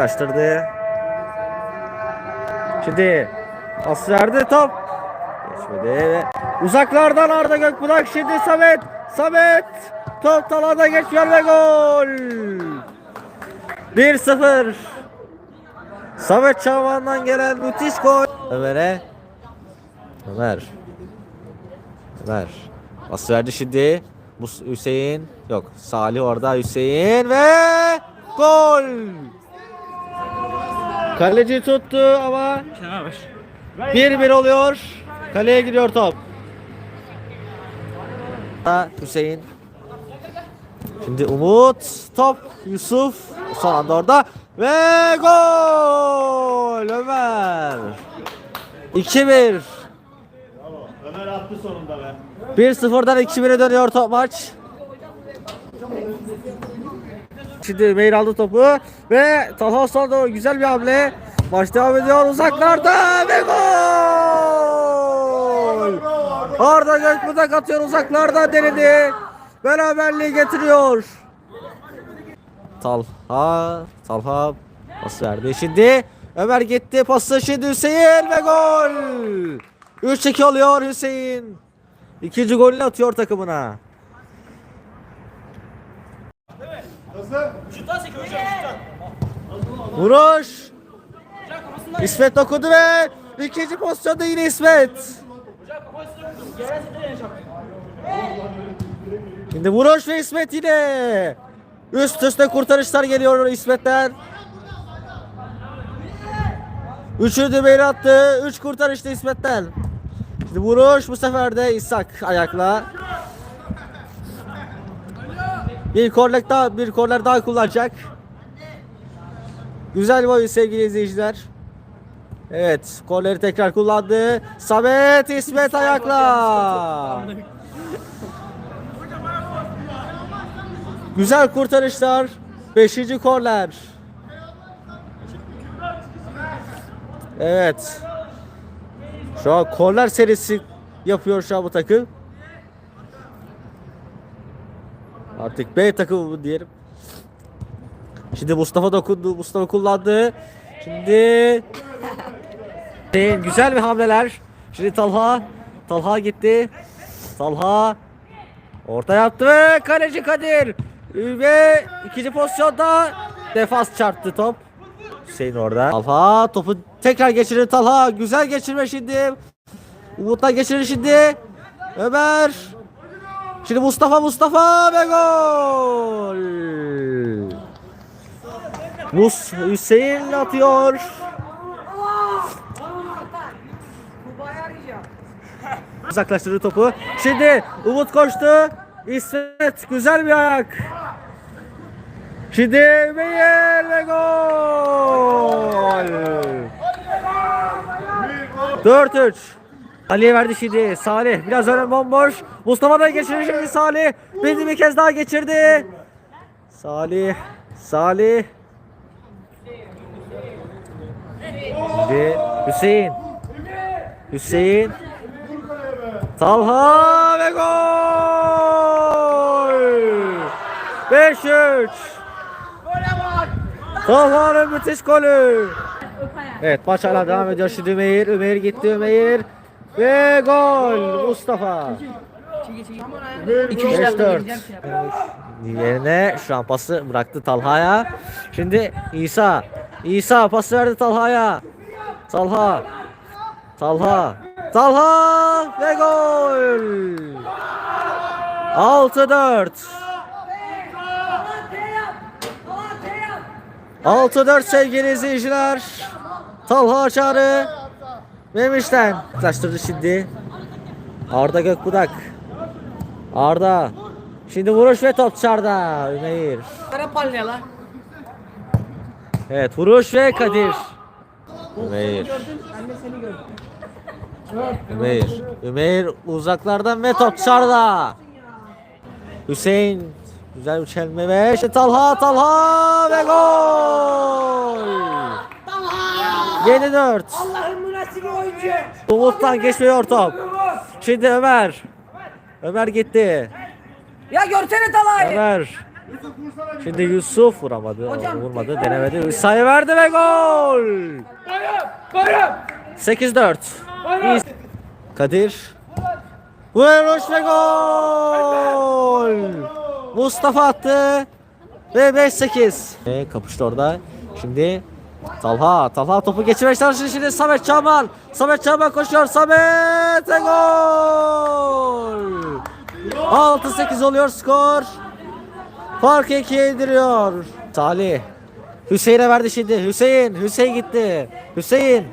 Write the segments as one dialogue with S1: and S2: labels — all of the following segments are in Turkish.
S1: Uzaklaştırdı. Şimdi pas verdi top. Geçmedi uzaklardan Arda Gökbudak şimdi Samet. Samet top talada geçiyor ve gol. 1-0. Samet Çavan'dan gelen müthiş gol. Ömer'e. Ömer. Ömer. Pas verdi şimdi. Bu Hüseyin. Yok. Salih orada. Hüseyin ve gol. Kaleci tuttu ama 1-1 oluyor. Kaleye gidiyor top. Ha, Hüseyin. Şimdi Umut top Yusuf son anda orada ve gol Ömer 2-1
S2: Ömer attı sonunda be.
S1: 1-0'dan 2-1'e dönüyor top maç. Şimdi Ömer aldı topu ve Talha Osmanlı güzel bir hamle. Maç devam ediyor uzaklarda ve gol! Arda Gökbudak atıyor uzaklarda denedi. Beraberliği getiriyor. Talha, Talha pas verdi şimdi. Ömer gitti pası şimdi Hüseyin ve gol. 3-2 oluyor Hüseyin. İkinci golünü atıyor takımına. Vuruş. İsmet dokudu ve ikinci pozisyonda yine İsmet. Şimdi vuruş ve İsmet yine. Üst üste kurtarışlar geliyor İsmet'ten. Üçünü de beri attı. Üç kurtarıştı İsmet'ten. Şimdi vuruş bu sefer de İshak ayakla. Bir korner daha bir korner daha kullanacak. Güzel bir oyun sevgili izleyiciler. Evet, korneri tekrar kullandı. Samet İsmet ayakla. Güzel kurtarışlar. Beşinci korner. Evet. Şu an korner serisi yapıyor şu an bu takım. Artık B takımı diyelim. Şimdi Mustafa dokundu. Mustafa kullandı. Şimdi Hüseyin, güzel bir hamleler. Şimdi Talha. Talha gitti. Talha orta yaptı ve kaleci Kadir. Ve ikinci pozisyonda defans çarptı top. Hüseyin orada. Talha topu tekrar geçirir Talha. Güzel geçirme şimdi. Umut'tan geçirir şimdi. Ömer. Şimdi Mustafa Mustafa ve gol. Mus Hüseyin atıyor. Uzaklaştırdı topu. Şimdi Umut koştu. İsmet güzel bir ayak. Şimdi Meyer ve gol. 4-3. Ali'ye verdi şimdi. Salih biraz öne bomboş. Mustafa da geçirir şimdi Salih. Beni bir kez daha geçirdi. Salih. Salih. Şimdi Hüseyin. Hüseyin. Talha ve gol. 5-3. Talha'nın müthiş golü. Evet maç hala devam ediyor şimdi Ömer. Ömer gitti Ömer. Ve gol Mustafa. 5-4. Yerine şu an pası bıraktı Talha'ya. Şimdi İsa. İsa pası verdi Talha'ya. Talha. Talha. Talha ve gol. 6-4. 6-4 sevgili izleyiciler. Talha Çağrı. Memiş'ten. Yaklaştırdı şimdi. Arda Gökbudak. Arda. Şimdi vuruş ve top dışarıda. Ümeyir.
S3: Kara palya lan.
S1: Evet vuruş ve Kadir. Ümeyir. Ümeyir. Ümeyir uzaklardan ve top dışarıda. Hüseyin. Güzel bir çelme ve işte Talha Talha ve gol. 7-4.
S3: Allah'ım bu nasıl bir oyuncu?
S1: Umut'tan geçmiyor top. Şimdi Ömer. Ömer gitti.
S3: Ya görsene Talha'yı.
S1: Ömer. Şimdi Yusuf vuramadı. Vurmadı. Denemedi. Hüsayi verdi ve gol. 8-4. İyi. Kadir. Vuruş ve gol. Mustafa attı. Ve 5-8. E, kapıştı orada. Şimdi Talha, Talha topu geçirmeye çalışıyor şimdi Samet Çaman. Samet Çaman koşuyor. Samet ve gol. 6-8 oluyor skor. Fark 2'ye indiriyor. Salih. Hüseyin'e verdi şimdi. Hüseyin. Hüseyin gitti. Hüseyin.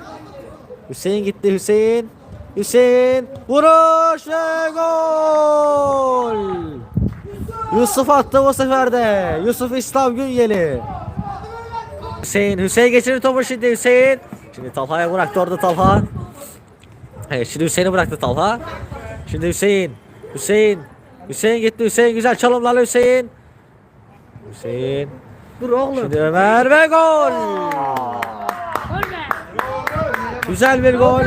S1: Hüseyin gitti. Hüseyin. Hüseyin. Vuruş ve gol. Yusuf attı bu sefer de. Yusuf İslam Günyeli. Hüseyin. Hüseyin geçirir topu şimdi Hüseyin. Şimdi Talha'ya bıraktı orada Talha. Evet şimdi Hüseyin'i bıraktı Talha. Şimdi Hüseyin. Hüseyin. Hüseyin gitti. Hüseyin güzel çalımlarla Hüseyin. Hüseyin.
S3: Dur oğlum.
S1: Şimdi Ömer ve gol. Güzel bir gol.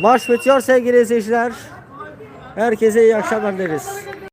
S1: Maç bitiyor sevgili izleyiciler. Herkese iyi akşamlar dileriz.